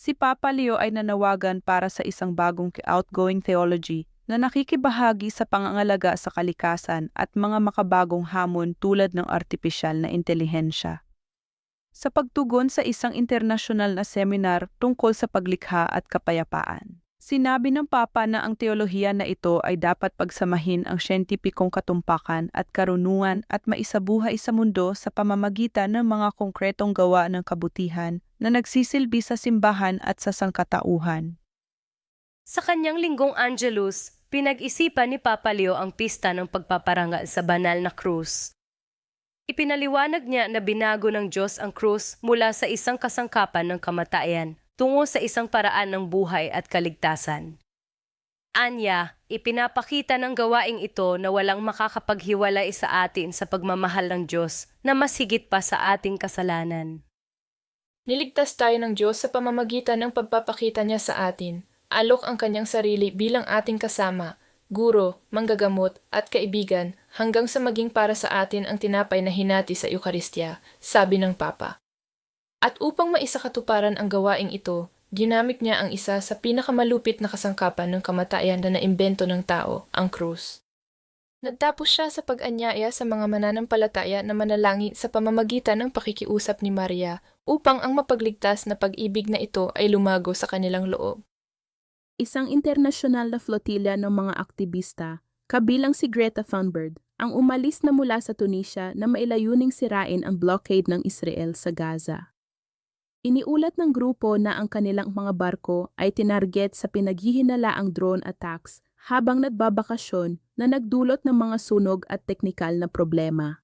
Si Papa Leo ay nanawagan para sa isang bagong outgoing theology na nakikibahagi sa pangangalaga sa kalikasan at mga makabagong hamon tulad ng artipisyal na intelihensya. Sa pagtugon sa isang internasyonal na seminar tungkol sa paglikha at kapayapaan. Sinabi ng Papa na ang teolohiya na ito ay dapat pagsamahin ang siyentipikong katumpakan at karunungan at maisabuhay sa mundo sa pamamagitan ng mga konkretong gawa ng kabutihan na nagsisilbi sa simbahan at sa sangkatauhan. Sa kanyang linggong Angelus, pinag-isipan ni Papa Leo ang pista ng pagpaparangal sa banal na krus. Ipinaliwanag niya na binago ng Diyos ang krus mula sa isang kasangkapan ng kamatayan tungo sa isang paraan ng buhay at kaligtasan. Anya, ipinapakita ng gawaing ito na walang makakapaghiwalay sa atin sa pagmamahal ng Diyos na mas higit pa sa ating kasalanan. Niligtas tayo ng Diyos sa pamamagitan ng pagpapakita niya sa atin. Alok ang kanyang sarili bilang ating kasama, guro, manggagamot at kaibigan hanggang sa maging para sa atin ang tinapay na hinati sa Eukaristya, sabi ng Papa. At upang maisakatuparan ang gawaing ito, ginamit niya ang isa sa pinakamalupit na kasangkapan ng kamatayan na naimbento ng tao, ang krus. Nagtapos siya sa pag-anyaya sa mga mananampalataya na manalangin sa pamamagitan ng pakikiusap ni Maria upang ang mapagligtas na pag-ibig na ito ay lumago sa kanilang loob. Isang internasyonal na flotilla ng mga aktivista, kabilang si Greta Thunberg, ang umalis na mula sa Tunisia na mailayuning sirain ang blockade ng Israel sa Gaza. Iniulat ng grupo na ang kanilang mga barko ay tinarget sa pinaghihinalaang drone attacks habang nagbabakasyon na nagdulot ng mga sunog at teknikal na problema.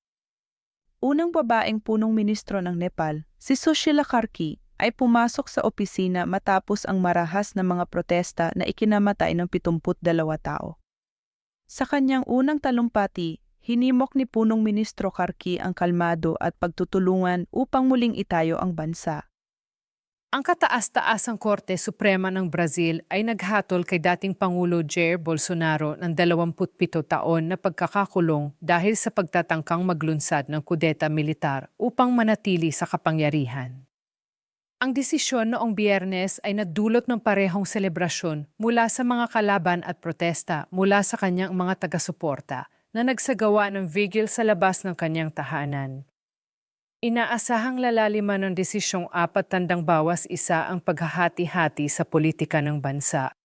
Unang babaeng punong ministro ng Nepal, si Sushila Karki, ay pumasok sa opisina matapos ang marahas na mga protesta na ikinamatay ng 72 tao. Sa kanyang unang talumpati, hinimok ni punong ministro Karki ang kalmado at pagtutulungan upang muling itayo ang bansa. Ang kataas-taasang Korte Suprema ng Brazil ay naghatol kay dating Pangulo Jair Bolsonaro ng 27 taon na pagkakakulong dahil sa pagtatangkang maglunsad ng kudeta militar upang manatili sa kapangyarihan. Ang desisyon noong biyernes ay nadulot ng parehong selebrasyon mula sa mga kalaban at protesta mula sa kanyang mga taga-suporta na nagsagawa ng vigil sa labas ng kanyang tahanan. Inaasahang lalaliman ng desisyong apat tandang bawas isa ang paghahati-hati sa politika ng bansa.